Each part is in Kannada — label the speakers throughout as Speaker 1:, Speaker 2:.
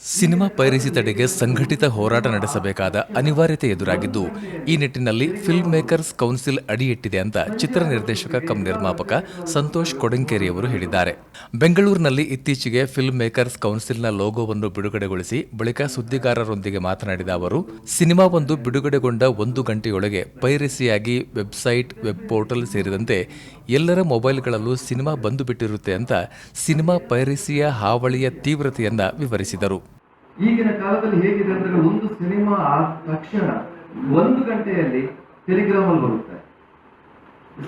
Speaker 1: ಸಿನಿಮಾ ಪೈರಸಿ ತಡೆಗೆ ಸಂಘಟಿತ ಹೋರಾಟ ನಡೆಸಬೇಕಾದ ಅನಿವಾರ್ಯತೆ ಎದುರಾಗಿದ್ದು, ಈ ನಿಟ್ಟಿನಲ್ಲಿ ಫಿಲ್ಮ್ ಮೇಕರ್ಸ್ ಕೌನ್ಸಿಲ್ ಅಡಿಯಿಟ್ಟಿದೆ ಅಂತ ಚಿತ್ರ ನಿರ್ದೇಶಕ ಕಂ ನಿರ್ಮಾಪಕ ಸಂತೋಷ್ ಕೊಡಂಕೇರಿಯವರು ಹೇಳಿದ್ದಾರೆ. ಬೆಂಗಳೂರಿನಲ್ಲಿ ಇತ್ತೀಚೆಗೆ ಫಿಲ್ಮ್ ಮೇಕರ್ಸ್ ಕೌನ್ಸಿಲ್ನ ಲೋಗೋವನ್ನು ಬಿಡುಗಡೆಗೊಳಿಸಿ ಬಳಿಕ ಸುದ್ದಿಗಾರರೊಂದಿಗೆ ಮಾತನಾಡಿದ ಅವರು ಸಿನಿಮಾವೊಂದು ಬಿಡುಗಡೆಗೊಂಡ ಒಂದು ಗಂಟೆಯೊಳಗೆ ಪೈರಸಿಯಾಗಿ ವೆಬ್ಸೈಟ್ ವೆಬ್ ಪೋರ್ಟಲ್ ಸೇರಿದಂತೆ ಎಲ್ಲರ ಮೊಬೈಲ್ಗಳಲ್ಲೂ ಸಿನಿಮಾ ಬಂದು ಬಿಟ್ಟಿರುತ್ತೆ ಅಂತ ಸಿನಿಮಾ ಪೈರಸಿಯ ಹಾವಳಿಯ ತೀವ್ರತೆಯನ್ನ ವಿವರಿಸಿದರು.
Speaker 2: ಈಗಿನ ಕಾಲದಲ್ಲಿ ಹೇಗಿದೆ ಅಂದ್ರೆ ಒಂದು ಸಿನಿಮಾ ಆದ ತಕ್ಷಣ ಒಂದು ಗಂಟೆಯಲ್ಲಿ ಟೆಲಿಗ್ರಾಮ್ ಅಲ್ಲಿ ಬರುತ್ತೆ.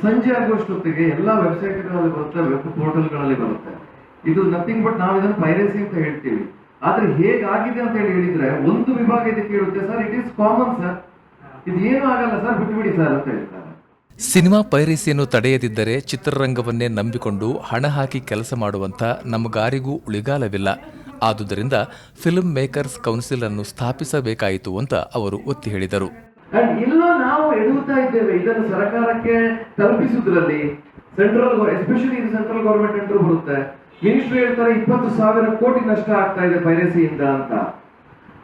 Speaker 2: ಸಂಜೆ ಆಗುವಷ್ಟೊತ್ತಿಗೆ ಎಲ್ಲಾ ವೆಬ್ಸೈಟ್ಗಳಲ್ಲಿ ಬರುತ್ತೆ, ವೆಬ್ ಪೋರ್ಟಲ್ಗಳಲ್ಲಿ ಬರುತ್ತೆ. ಇದು ನಥಿಂಗ್ ಬಟ್ ನಾವು ಇದನ್ನು ಪೈರಸಿ ಅಂತ ಹೇಳ್ತೀವಿ. ಆದ್ರೆ ಹೇಗಾಗಿದೆ ಅಂತ ಹೇಳಿ ಹೇಳಿದ್ರೆ ಒಂದು ವಿಭಾಗ ಇದಕ್ಕೆ ಹೇಳುತ್ತೆ sir it is common sir ಇದು ಏನು ಆಗಲ್ಲ ಸರ್ ಬಿಟ್ಬಿಡಿ ಸರ್ ಅಂತ ಹೇಳ್ತಾರೆ.
Speaker 1: ಸಿನಿಮಾ ಪೈರಸಿಯನ್ನು ತಡೆಯದಿದ್ದರೆ ಚಿತ್ರರಂಗವನ್ನೇ ನಂಬಿಕೊಂಡು ಹಣ ಹಾಕಿ ಕೆಲಸ ಮಾಡುವಂಥ ನಮಗಾರಿಗೂ ಉಳಿಗಾಲವಿಲ್ಲ. ಆದುದರಿಂದ ಫಿಲ್ಮ್ ಮೇಕರ್ಸ್ ಕೌನ್ಸಿಲ್ ಅನ್ನು ಸ್ಥಾಪಿಸಬೇಕಾಯಿತು ಅಂತ ಅವರು ಒತ್ತಿ ಹೇಳಿದರು.
Speaker 2: ಇಲ್ಲೋ ನಾವು ಎಡುತ್ತಾ ಇದ್ದೇವೆ. ಇದನ್ನು ಸರ್ಕಾರಕ್ಕೆ ತಲುಪಿಸುವುದರಲ್ಲಿ ಸೆಂಟ್ರಲ್ ಎಸ್ಪೆಷಲಿ ಇದು ಸೆಂಟ್ರಲ್ ಗೌರ್ಮೆಂಟ್ ಅಂಡರ್ ಬರುತ್ತೆ. ಮಿನಿಸ್ಟ್ರಿ ಹೇಳ್ತಾರೆ ಇಪ್ಪತ್ತು ಸಾವಿರ ಕೋಟಿ ನಷ್ಟ ಆಗ್ತಾ ಇದೆ ಪೈರಸಿಯಿಂದ ಅಂತ.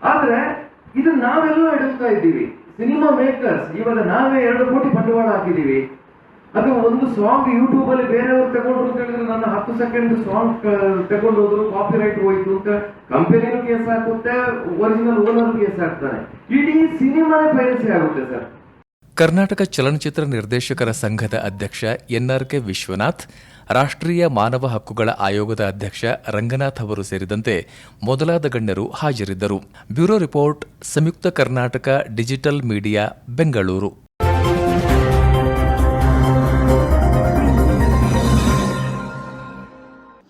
Speaker 2: ಆದ್ರೆ ಇದನ್ನ ನಾವೆಲ್ಲ ಎಡುತ್ತಾ ಇದ್ದೀವಿ. ಸಿನಿಮಾ ಮೇಕರ್ಸ್ ಇವಾಗ ನಾವೇ ಎರಡು ಕೋಟಿ ಬಂಡವಾಳ ಹಾಕಿದ್ದೀವಿ. ಅದು ಒಂದು ಸಾಂಗ್ ಯೂಟ್ಯೂಬ್ ಅಲ್ಲಿ ಬೇರೆಯವರು ತಗೊಂಡ್ರು ಅಂತ ಹೇಳಿದ್ರೆ ನನ್ನ ಹತ್ತು ಸೆಕೆಂಡ್ ಸಾಂಗ್ ತಗೊಂಡು ಹೋದ್ರು ಕಾಪಿ ರೈಟ್ ಹೋಯ್ತು ಅಂತ ಕಂಪನಿನೂ ಕೇಸ್ ಹಾಕುತ್ತೆ ಒರಿಜಿನಲ್ ಓನರ್ ಕೇಸ್ ಹಾಕ್ತಾರೆ. ಇಡೀ ಸಿನಿಮಾನೇ ಪೈರಸಿ ಆಗುತ್ತೆ ಸರ್.
Speaker 1: ಕರ್ನಾಟಕ ಚಲನಚಿತ್ರ ನಿರ್ದೇಶಕರ ಸಂಘದ ಅಧ್ಯಕ್ಷ ಎನ್ಆರ್ಕೆ ವಿಶ್ವನಾಥ್, ರಾಷ್ಟ್ರೀಯ ಮಾನವ ಹಕ್ಕುಗಳ ಆಯೋಗದ ಅಧ್ಯಕ್ಷ ರಂಗನಾಥ್ ಅವರು ಸೇರಿದಂತೆ ಮೊದಲಾದ ಗಣ್ಯರು ಹಾಜರಿದ್ದರು. Bureau report, Samyukta Karnataka digital media, Bengaluru.